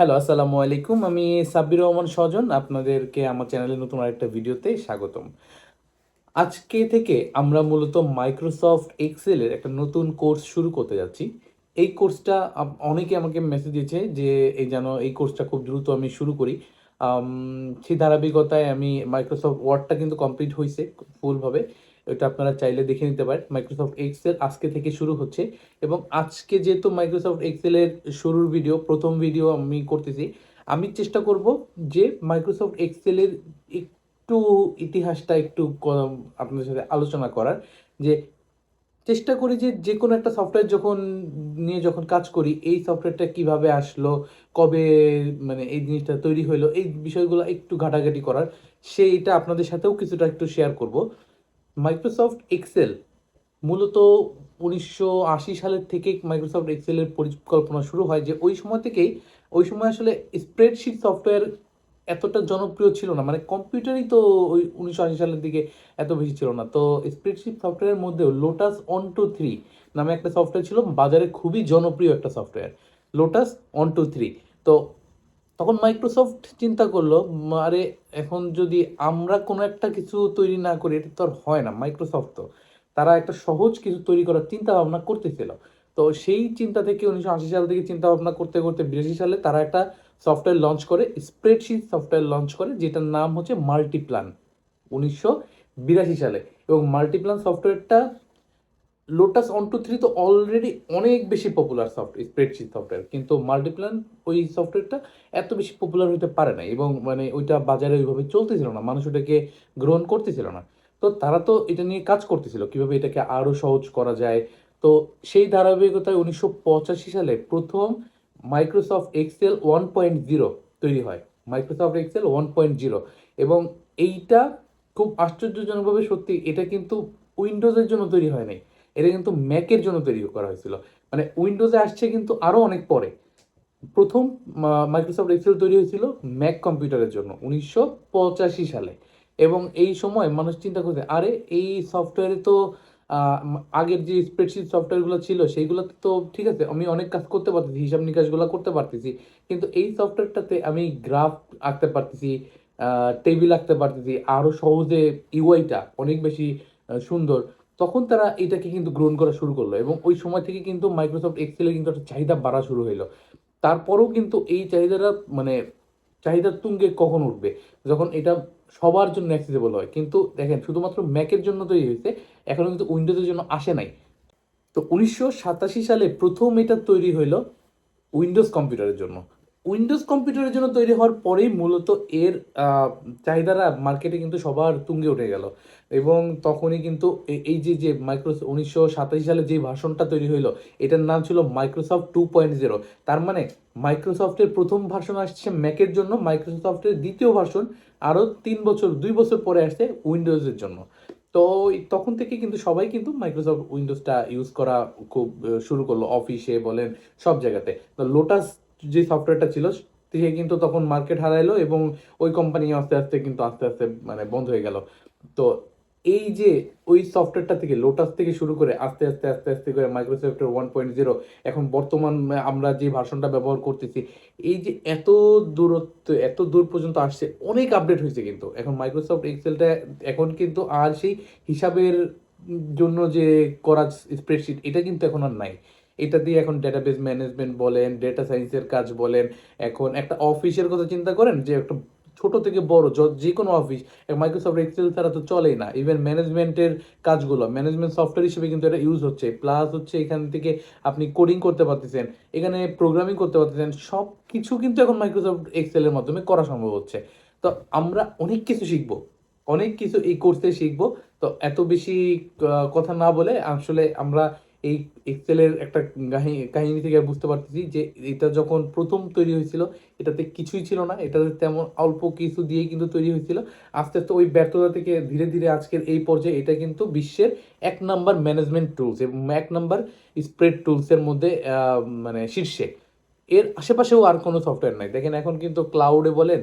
Hello আসসালামু আলাইকুম। আমি সাব্বির রহমান স্বজন, আপনাদেরকে আমার চ্যানেলে নতুন আরেকটা ভিডিওতে স্বাগতম। আজকে থেকে আমরা মূলত মাইক্রোসফট এক্সেলের একটা নতুন কোর্স শুরু করতে যাচ্ছি। এই কোর্সটা অনেকে আমাকে মেসেজ দিয়েছে যে, এই যেন এই কোর্সটা খুব দ্রুত আমি শুরু করি। সেই ধারাবাহিকতায় আমি মাইক্রোসফট ওয়ার্ডটা কিন্তু কমপ্লিট হয়েছে ফুলভাবে এটা আপনারা চাইলে দেখে নিতে পারেন। মাইক্রোসফট এক্সেল আজকে থেকে শুরু হচ্ছে এবং আজকে যেহেতু মাইক্রোসফট এক্সেলের শুরুর ভিডিও প্রথম ভিডিও আমি করতেছি, আমি চেষ্টা করব যে মাইক্রোসফট এক্সেলের একটু ইতিহাসটা একটু আপনাদের সাথে আলোচনা করার, যে চেষ্টা করি যে যে কোনো একটা সফটওয়্যার যখন নিয়ে যখন কাজ করি, এই সফটওয়্যারটা কীভাবে আসলো, কবে মানে এই জিনিসটা তৈরি হলো, এই বিষয়গুলো একটু ঘাটাঘাটি করার, সেইটা আপনাদের সাথেও কিছুটা একটু শেয়ার করব। মাইক্রোসফট এক্সেল মূলত উনিশশো আশি সালের থেকে মাইক্রোসফট এক্সেলের পরিকল্পনা শুরু হয় যে ওই সময় থেকেই, ওই সময় আসলে স্প্রেডশিট সফটওয়্যার এতটা জনপ্রিয় ছিল না মানে কম্পিউটারই তো ওই উনিশশো আশি সালের দিকে এত বেশি ছিল না। তো স্প্রেডশিট সফটওয়্যারের মধ্যেও লোটাস অন টু থ্রি নামে একটা সফটওয়্যার ছিল, বাজারে খুবই জনপ্রিয় একটা software Lotus one two three তো তখন মাইক্রোসফট চিন্তা করল আরে এখন যদি আমরা কোনো একটা কিছু তৈরি না করি, এটা তো আর হয় না মাইক্রোসফট তো। তারা একটা সহজ কিছু তৈরি করার চিন্তা ভাবনা করতেছিল। তো সেই চিন্তা থেকে উনিশশো আশি সাল থেকে চিন্তা ভাবনা করতে করতে বিরাশি সালে তারা একটা সফটওয়্যার লঞ্চ করে স্প্রেডশিট সফটওয়্যার লঞ্চ করে, যেটার নাম হচ্ছে মাল্টিপ্লান উনিশশো বিরাশি সালে। এবং মাল্টিপ্লান সফটওয়্যারটা লোটাস অন টু থ্রি তো অলরেডি অনেক বেশি পপুলার সফটওয়্যার স্প্রেডশিট সফটওয়্যার কিন্তু মাল্টিপ্লান ওই সফটওয়্যারটা এত বেশি পপুলার হতে পারে না এবং মানে ওইটা বাজারে ওইভাবে চলতেছিল না, মানুষ ওটাকে গ্রহণ করতেছিল না। তো তারা তো এটা নিয়ে কাজ করতেছিল, কীভাবে এটাকে আরও সহজ করা যায়। তো সেই ধারাবাহিকতায় উনিশশো পঁচাশি সালে প্রথম Microsoft Excel one point zero তৈরি হয়। Microsoft Excel one point zero এবং এইটা খুব আশ্চর্যজনকভাবে সত্যি, এটা কিন্তু উইন্ডোজের জন্য তৈরি হয় নাই। এটা কিন্তু ম্যাকের জন্য তৈরি করা হয়েছিল। মানে উইন্ডোজে আসছে কিন্তু আরও অনেক পরে। প্রথম মাইক্রোসফট এক্সেল তৈরি হয়েছিল ম্যাক কম্পিউটারের জন্য, উনিশশো পঁচাশি সালে। এবং এই সময় মানুষ চিন্তা করছে, আরে, এই সফটওয়্যারে তো আগের যে স্প্রেডশিট সফটওয়্যারগুলো ছিল, সেইগুলোতে তো ঠিক আছে, আমি অনেক কাজ করতে পারতেছি, হিসাব নিকাশগুলো করতে পারতেছি, কিন্তু এই সফটওয়্যারটাতে আমি গ্রাফ আঁকতে পারতেছি টেবিল আঁকতে পারতেছি আরও সহজে ইউআইটা অনেক বেশি সুন্দর। তখন তারা এটাকে কিন্তু গ্রহণ করা শুরু করল এবং ওই সময় থেকে কিন্তু মাইক্রোসফট এক্সেলের কিন্তু একটা চাহিদা বাড়া শুরু হলো তারপরেও কিন্তু এই চাহিদাটা মানে চাহিদার তুঙ্গে কখন উঠবে? যখন এটা সবার জন্য অ্যাক্সেসেবল হয়। কিন্তু দেখেন, শুধুমাত্র ম্যাকের জন্য তৈরি হয়েছে, এখনও কিন্তু উইন্ডোজের জন্য আসে নাই। তো উনিশশো সাতাশি সালে প্রথম এটা তৈরি হইল উইন্ডোজ কম্পিউটারের জন্য। উইন্ডোজ কম্পিউটারের জন্য তৈরি হওয়ার পরেই মূলত এর চাহিদারা মার্কেটে কিন্তু সবার তুঙ্গে উঠে গেল। এবং তখনই কিন্তু এই যে যে মাইক্রো উনিশশো সাতাশি সালে যে ভার্সনটা তৈরি হইল, এটার নাম ছিল মাইক্রোসফট টু পয়েন্ট জিরো তার মানে মাইক্রোসফটের প্রথম ভার্সন আসছে ম্যাকের জন্য মাইক্রোসফটের দ্বিতীয় ভার্সন আরও তিন বছর, দুই বছর পরে আসছে উইন্ডোজের জন্য। তো তখন থেকে কিন্তু সবাই কিন্তু মাইক্রোসফট উইন্ডোজটা ইউজ করা খুব শুরু করল অফিসে বলেন সব জায়গাতে। তো লোটাস যে সফটওয়্যারটা ছিল, সে কিন্তু তখন মার্কেট হারাইলো এবং ওই কোম্পানি আস্তে আস্তে কিন্তু আস্তে আস্তে মানে বন্ধ হয়ে গেল। তো এই যে ওই সফটওয়্যারটা থেকে লোটাস থেকে শুরু করে আস্তে আস্তে আস্তে আস্তে করে মাইক্রোসফটের ওয়ান পয়েন্ট জিরো এখন বর্তমান আমরা যে ভার্সনটা ব্যবহার করতেছি, এই যে এত দূরত্ব, এত দূর পর্যন্ত আসছে, অনেক আপডেট হয়েছে কিন্তু। এখন মাইক্রোসফট এক্সেলটা এখন কিন্তু আর সেই হিসাবের জন্য যে করা স্প্রেডশিট এটা কিন্তু এখন আর নাই। এটা দিয়ে এখন ডেটাবেস ম্যানেজমেন্ট বলেন ডেটা সায়েন্সের কাজ বলেন, এখন একটা অফিসের কথা চিন্তা করেন যে একটা ছোট থেকে বড়, য- কোনো অফিস মাইক্রোসফট এক্সেল ছাড়া তো চলেই না। ইভেন ম্যানেজমেন্টের কাজগুলো ম্যানেজমেন্ট সফটওয়্যার হিসেবে কিন্তু এটা ইউজ হচ্ছে। প্লাস হচ্ছে এখান থেকে আপনি কোডিং করতে পারতেছেন, এখানে প্রোগ্রামিং করতে পারতেছেন সব কিছু কিন্তু এখন মাইক্রোসফট এক্সেলের মাধ্যমে করা সম্ভব হচ্ছে। তো আমরা অনেক কিছু শিখব, অনেক কিছু এই কোর্সে শিখব। তো এত বেশি কথা না বলে আসলে আমরা এই এক্সেলের একটা কাহিনী থেকে বুঝতে পারতেছি যে এটা যখন প্রথম তৈরি হয়েছিল, এটাতে কিছুই ছিল না। এটাতে তেমন অল্প কিছু দিয়েই কিন্তু তৈরি হয়েছিল। আস্তে আস্তে ওই ব্যর্থতা থেকে ধীরে ধীরে আজকের এই পর্যায়ে এটা কিন্তু বিশ্বের এক নাম্বার ম্যানেজমেন্ট টুলস এবং এক নাম্বার স্প্রেড টুলসের মধ্যে মানে শীর্ষে। এর আশেপাশেও আর কোনো সফটওয়্যার নাই। দেখেন এখন কিন্তু ক্লাউডে বলেন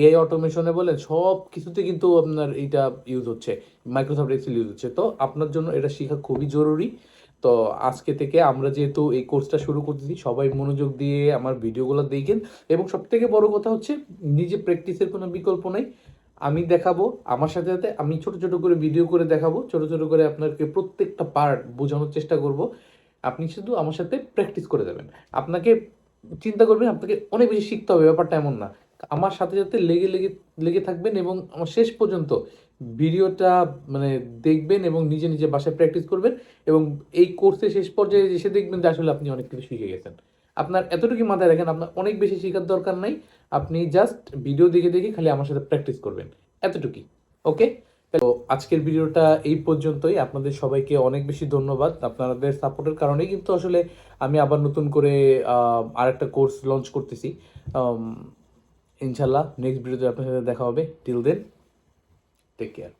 এআই অটোমেশনে বলেন, সব কিছুতে কিন্তু আপনার এইটা ইউজ হচ্ছে। মাইক্রোসফট এক্সেল ইউজ হচ্ছে। তো আপনার জন্য এটা শেখা খুবই জরুরি। তো আজকে থেকে আমরা যেহেতু এই কোর্সটা শুরু করতেছি, সবাই মনোযোগ দিয়ে আমার ভিডিওগুলো দেখেন। এবং সব থেকে বড় কথা হচ্ছে, নিজে প্র্যাকটিসের কোনো বিকল্প নেই। আমি দেখাবো, আমার সাথে সাথে আমি ছোট ছোট করে ভিডিও করে দেখাবো, ছোট ছোট করে আপনাকে প্রত্যেকটা পার্ট বোঝানোর চেষ্টা করব। আপনি শুধু আমার সাথে প্র্যাকটিস করে যাবেন। আপনাকে চিন্তা করবেন, আপনাকে অনেক বেশি শিখতে হবে, ব্যাপারটা এমন না। আমার সাথে সাথে লেগে লেগে লেগে থাকবেন এবং আমার শেষ পর্যন্ত ভিডিওটা মানে দেখবেন এবং নিজে নিজে বাসায় প্র্যাকটিস করবেন এবং এই কোর্সে শেষ পর্যায়ে এসে দেখবেন যে আসলে আপনি অনেক কিছু শিখে গেছেন। আপনার এতটুকু মাথায় রাখেন, আপনার অনেক বেশি শেখার দরকার নাই। আপনি জাস্ট ভিডিও দেখে দেখে খালি আমার সাথে প্র্যাকটিস করবেন। এতটুকুই ওকে তো আজকের ভিডিওটা এই পর্যন্তই। আপনাদের সবাইকে অনেক বেশি ধন্যবাদ। আপনাদের সাপোর্টের কারণেই কিন্তু আসলে আমি আবার নতুন করে আর একটা কোর্স লঞ্চ করতেছি। ইনশাল্লাহ নেক্সট ভিডিওতে আপনার সাথে দেখা হবে। Till then take care